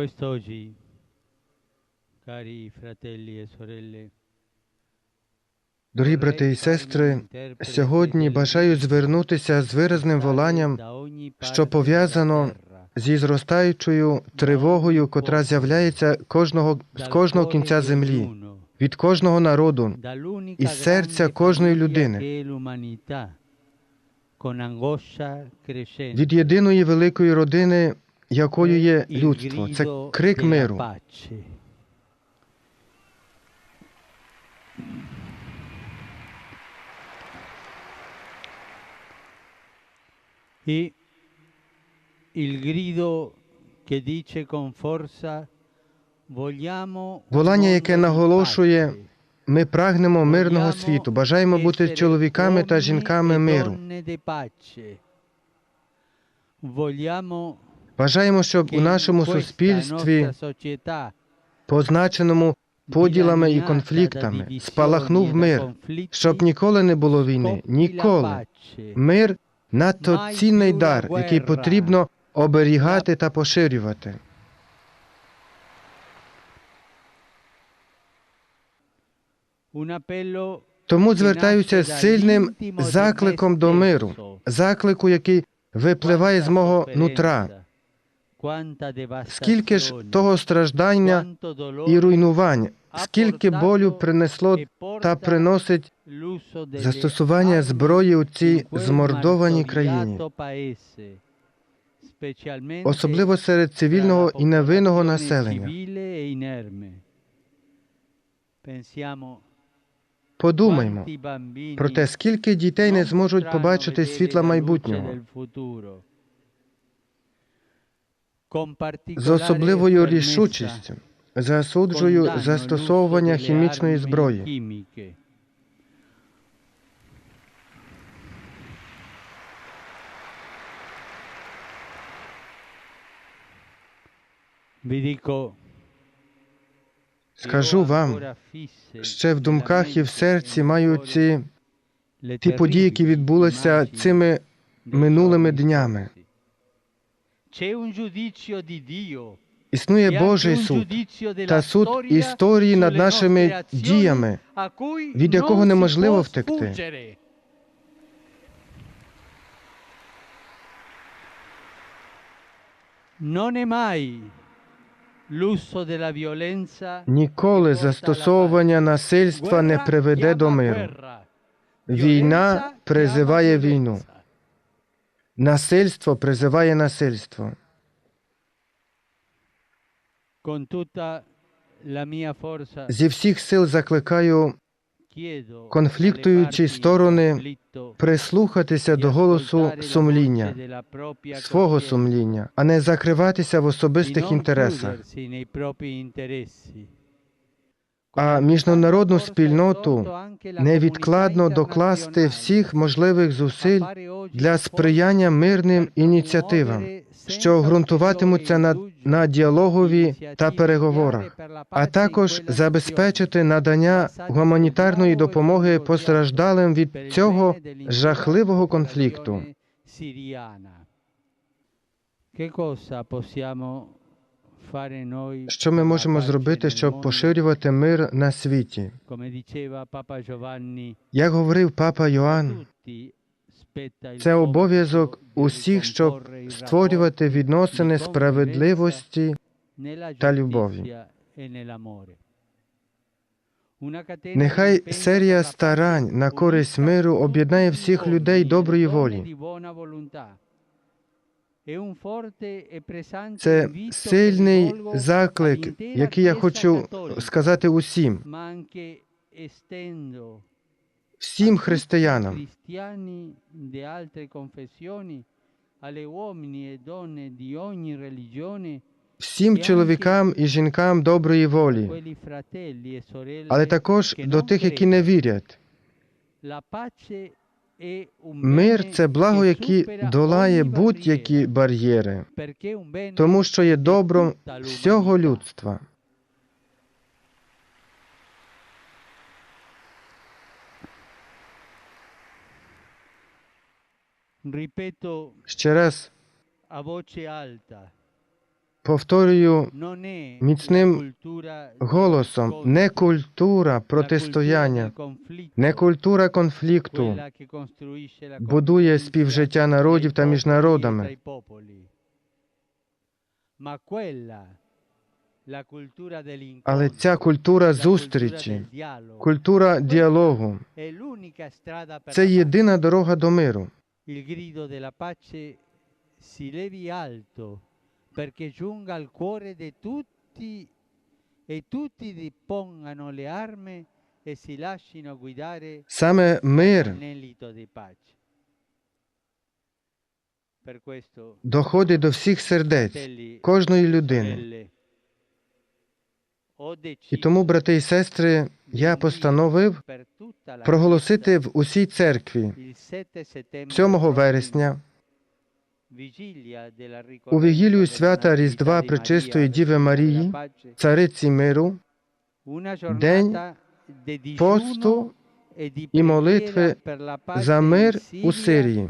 Quest'oggi, cari fratelli e sorelle, Дорогі брати і сестри, сьогодні бажаю звернутися з виразним воланням що пов'язано зі зростаючою тривогою, котра з'являється кожного з кожного кінця землі, від кожного народу, із серця кожної людини, від єдиної великої родини, якою є людство. Це крик миру. Un Волання, яке наголошує, ми прагнемо мирного світу, бажаємо бути чоловіками та жінками e миру. Vogliamo Бажаємо, щоб у нашому суспільстві, позначеному поділами і конфліктами, спалахнув мир, щоб ніколи не було війни. Ніколи. Мир надто цінний дар, який потрібно оберігати та поширювати. Тому звертаюся з сильним закликом до миру, заклику, який випливає з мого нутра. Скільки ж того страждання і руйнувань, скільки болю принесло та приносить застосування зброї у цій змордованій країні, особливо серед цивільного і невинного населення. e Подумаймо про те, скільки дітей не зможуть побачити світла майбутнього. З особливою рішучістю засуджую застосовування хімічної зброї. Скажу вам, ще в думках і в серці маю ці ті події, які відбулися цими минулими днями. Існує Божий суд та суд історії над нашими діями, від якого неможливо втекти. Ніколи застосовування насильства не приведе до миру. Війна призиває війну. Насильство призиває насильство. Зі всіх сил закликаю конфліктуючі сторони прислухатися до голосу сумління, свого сумління, а не закриватися в особистих інтересах. А міжнародну спільноту невідкладно докласти всіх можливих зусиль для сприяння мирним ініціативам, що ґрунтуватимуться на, на діалогові та переговорах, а також забезпечити надання гуманітарної допомоги постраждалим від цього жахливого конфлікту. Що ми можемо зробити, щоб поширювати мир на світі? Як говорив папа Йоанн, це обов'язок усіх, щоб створювати відносини справедливості та любові. Нехай серія старань на користь миру об'єднає всіх людей доброї волі. Це сильний заклик, який я хочу сказати усім, всім християнам, всім чоловікам і жінкам доброї волі, e але також до тих, які не вірять. Мир це благо, яке долає будь-які бар'єри, тому що є добром всього людства. Ще раз Повторюю міцним голосом, не культура протистояння, не культура конфлікту будує співжиття народів та між e народами, але ця культура зустрічі, культура діалогу це єдина дорога до миру. Perché giunga al cuore di tutti e tutti dipongano le armi e si lasciano guidare Саме мир доходить до всіх сердець кожної людини. І тому, брати і сестри, я постановив проголосити в усій церкві 7 settembre 7 prossimo, вересня у вігілію свята Різдва Пречистої Діви Марії, цариці миру, день посту e і молитви за мир у Сирії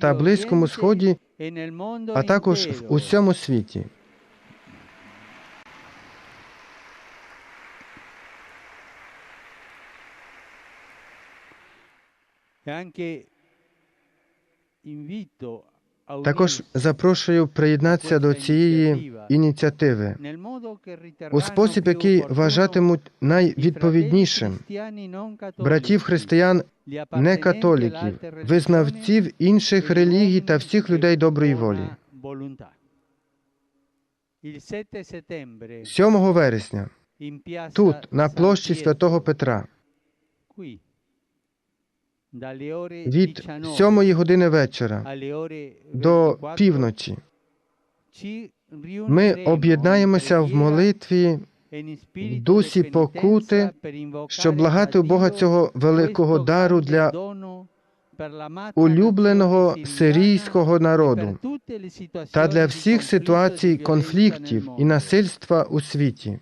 та Близькому Сході, e а також в усьому світі. E anche invito Також запрошую приєднатися до цієї ініціативи у спосіб, який вважатимуть найвідповіднішим. братів християн, не католіків, визнавців інших релігій та всіх людей доброї волі. volontà. 7 вересня. тут, на площі Святого Петра, від 19 7 години вечора до півночі. Ми об'єднаємося в молитві, в дусі покути, щоб благати у Бога цього великого дару для улюбленого сирійського народу та для всіх ситуацій конфліктів і насильства у світі.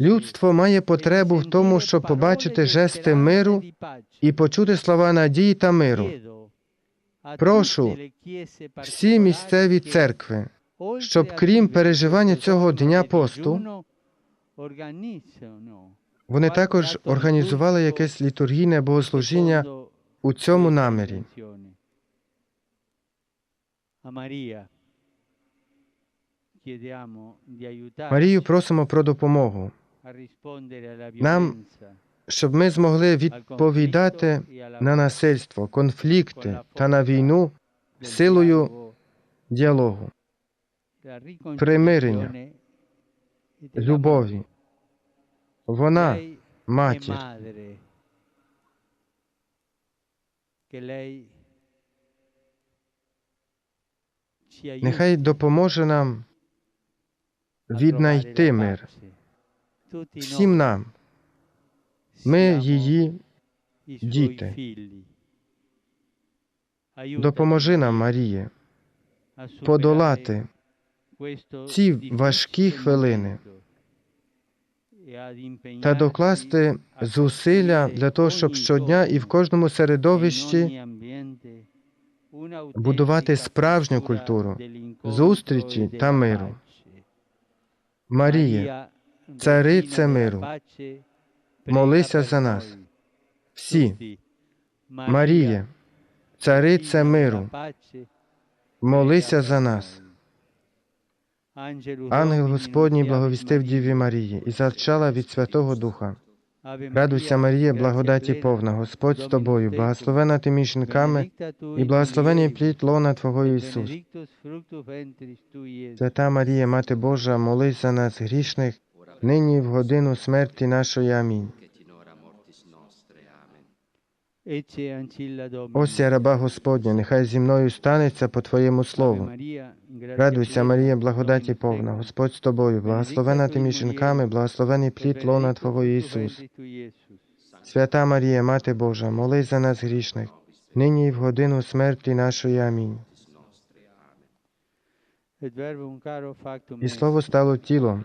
Людство має потребу в тому, щоб побачити жести миру і почути слова надії та миру. Прошу Всі місцеві церкви, щоб крім переживання цього дня посту, вони також організували якесь літургійне богослужіння у цьому намірі. Марію просимо про допомогу, Нам щоб ми змогли відповідати e на насильство, конфлікти та на війну силою діалогу, примирення, e любові. Вона, матір, нехай допоможе нам віднайти мир всім нам. Ми її діти. Допоможи нам, Маріє, подолати ці важкі хвилини e та докласти зусилля для того, щоб щодня і в кожному e середовищі будувати справжню культуру зустрічі e та миру. Maria, царице миру, молися за нас. всі, Марія, царице миру, молися за нас. Ангел Господній благовістив Діві Марії і зачала від Святого Духа. Радуйся, Марія, благодаті повна, Господь з тобою, благословена ти між жінками, і благословений плід лона Твого Ісус. Свята Марія, Мати Божа, молись за нас грішних, нині в годину смерті нашої. Амінь. Ancilla Ось я раба Господня, нехай зі мною станеться по Твоєму слову. Радуйся, Марія, благодаті повна, Господь з тобою, благословена ти між жінками, благословений плід лона Твого Ісус. Свята Марія, Мати Божа, молись за нас грішних, нині і в годину смерті нашої. Амінь. І слово стало тілом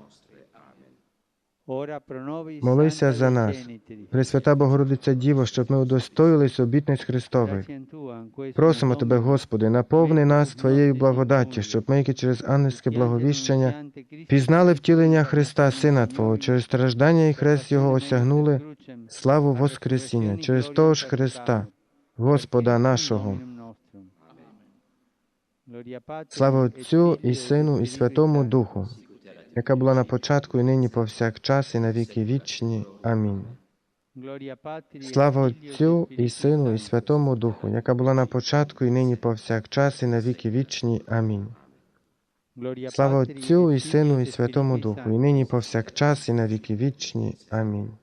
Молися за нас. Пресвята Богородиця Діво, щоб ми удостоїлись обітниць Христових. Просимо Тебе, Господи, наповни нас Твоєю благодаттю, щоб ми, які через ангельське благовіщення, пізнали втілення Христа, Сина Твого, через страждання і хрест Його осягнули славу Воскресіння, через того ж Христа, Господа нашого. Слава Отцю і Сину, і Святому Духу, яка була на початку, і нині повсякчас, і на віки вічні. Амінь. Слава Отцю і Сину, і Святому Духу, яка була на початку, і нині повсякчас, і на віки вічні. Амінь. Слава Отцю і Сину, і Святому Духу, і нині повсякчас, і на віки вічні. Амінь.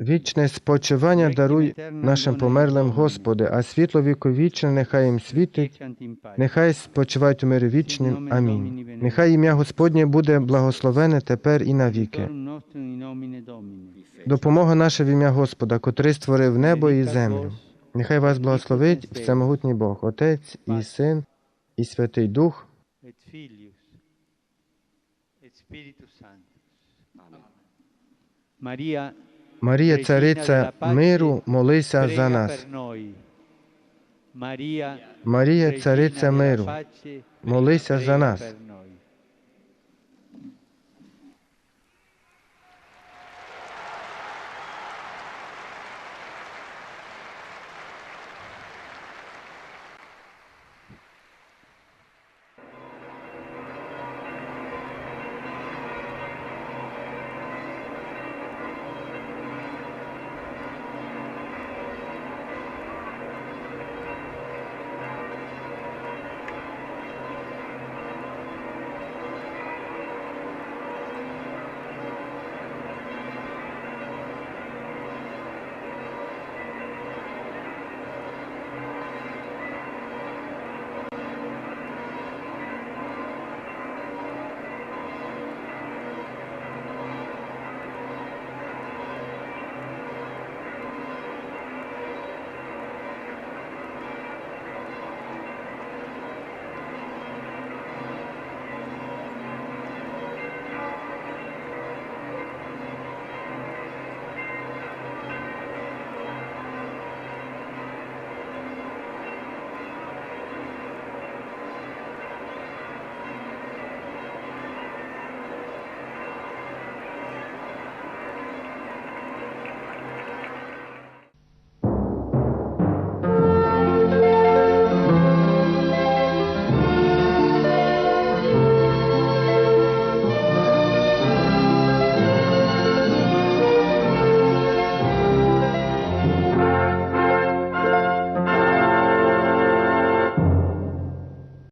Вічне спочивання даруй нашим померлим, Господи, а світло віковічне нехай їм світить, нехай спочивають у мирі вічнім. Амінь. Нехай ім'я Господнє буде благословене тепер і навіки. Допомога наша в ім'я Господа, котрий створив небо і землю. Нехай вас благословить всемогутній Бог, Отець і Син, і Святий Дух. Марія, цариця миру, молися за нас. Марія, цариця миру, молися за нас.